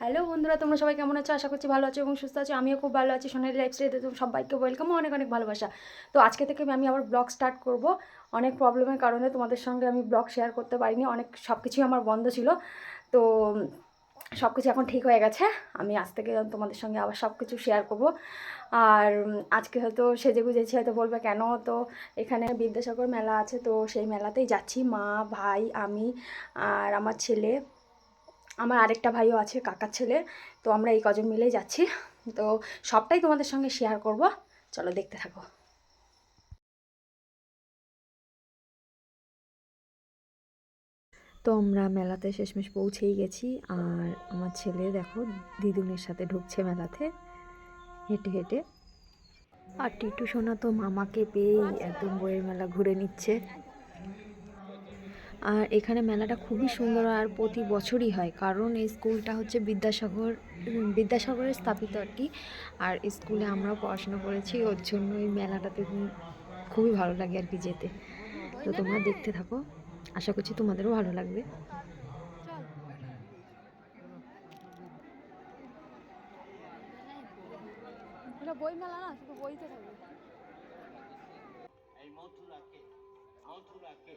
Hello বন্ধুরা, তোমরা সবাই কেমন আছো? আশা করছি ভালো আছো এবং সুস্থ আছো। আমিও খুব ভালো আছি। সোনালি লাইফস্টাইলে তো সবাইকে ওয়েলকাম অনেক অনেক ভালোবাসা। তো আজকে থেকে আমি আবার ব্লগ স্টার্ট করব। অনেক প্রবলেমের কারণে তোমাদের সঙ্গে আমি ব্লগ শেয়ার করতে পারিনি। অনেক সব কিছুই আমার বন্ধ ছিল। তো সব কিছু এখন ঠিক হয়ে গেছে। আমি আজ থেকে তোমাদের সঙ্গে আবার সব কিছু শেয়ার করব। আর আজকে হয়তো সেজে গুজেছি, হয়তো বলবে কেন? তো এখানে বিদ্যাসাগর মেলা আছে, তো সেই মেলাতেই যাচ্ছি। মা, ভাই, আমি আর আমার ছেলে। আমার আরেকটা ভাইও আছে, কাকার ছেলে। তো আমরা এই কজন মিলেই যাচ্ছি। তো সবটাই তোমাদের সঙ্গে শেয়ার করব। চলো দেখতে থাকো। তো আমরা মেলাতে শেষমেশ পৌঁছেই গেছি। আর আমার ছেলে দেখো, দিদুনের সাথে ঢুকছে মেলাতে। হেঁটে হেঁটে। আর টিটু সোনা তো মামাকে পেয়েই একদম বইয়ের মেলা ঘুরে নিচ্ছে। আর এখানে মেলাটা খুবই সুন্দর আর প্রতি বছরই হয় কারণ এই স্কুলটা হচ্ছে বিদ্যাসাগর বিদ্যাসাগরের স্থাপিত আর কি। আর স্কুলে আমরাও পড়াশোনা করেছি ওর জন্য এই মেলাটাতে খুবই ভালো লাগে আর কি যেতে। তো তোমরা দেখতে থাকো আশা করছি তোমাদেরও ভালো লাগবে। বই মেলা না শুধু বইতে থাকবে। মথুরাকে মথুরাকে।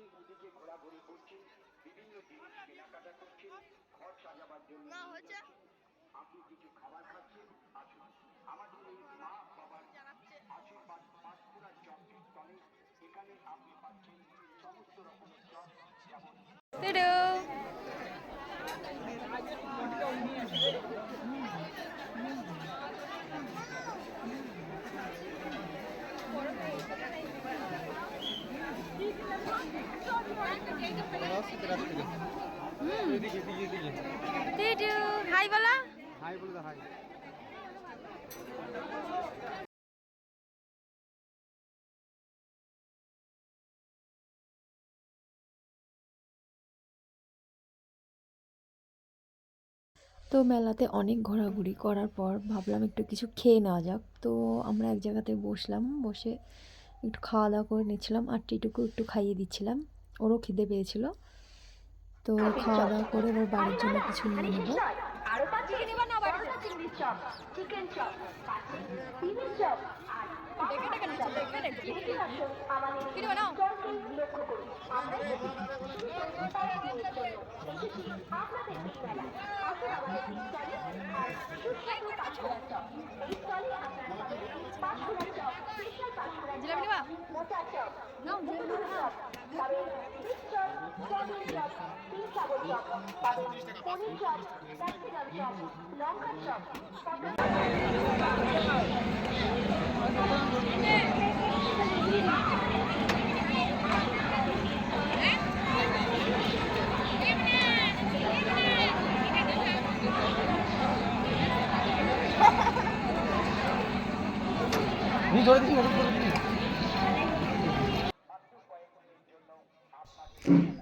এদিকে ওদিকে ঘোরাঘুরি করছেন বিভিন্ন জিনিস কেনাকাটা করছেন ঘর সাজাবার জন্য আপনি কিছু খাবার খাচ্ছেন? আসুন। আমাদের এই মা বাবার আশীর্বাদ পাঁশকুড়া চক দলে এখানে আপনি পাচ্ছেন সমস্ত রকমের চপ যেমন তো মেলাতে অনেক ঘোরাঘুরি করার পর ভাবলাম একটু কিছু খেয়ে নেওয়া যাক। তো আমরা এক জায়গাতে বসলাম, বসে একটু খাওয়া দাওয়া করে নিচ্ছিলাম আর টিটুকু একটু খাইয়ে দিচ্ছিলাম। ওরও খিদে পেয়েছিল। তো খাওয়া দাওয়া করে এবার বাড়ির জন্য কিছু নিয়ে নেব। পাঁচফোড়া চপ। মোটা chop. Fish chop soybean chop তিল সাগর চপ পাবেন পনির চপ ক্যাপসিকাম চপ লঙ্কা চপ পাবেন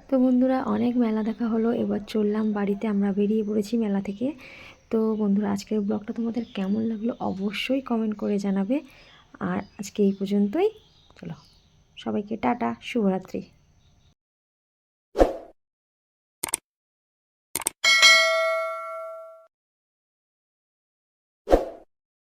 তো বন্ধুরা, অনেক মেলা দেখা হলো। এবার চললাম বাড়িতে, আমরা বেরিয়ে পড়েছি মেলা থেকে। তো বন্ধুরা, আজকের ব্লগটা তোমাদের কেমন লাগল অবশ্যই কমেন্ট করে জানাবে। আর আজকে এই পর্যন্তই। চলো, সবাইকে টাটা, শুভরাত্রি।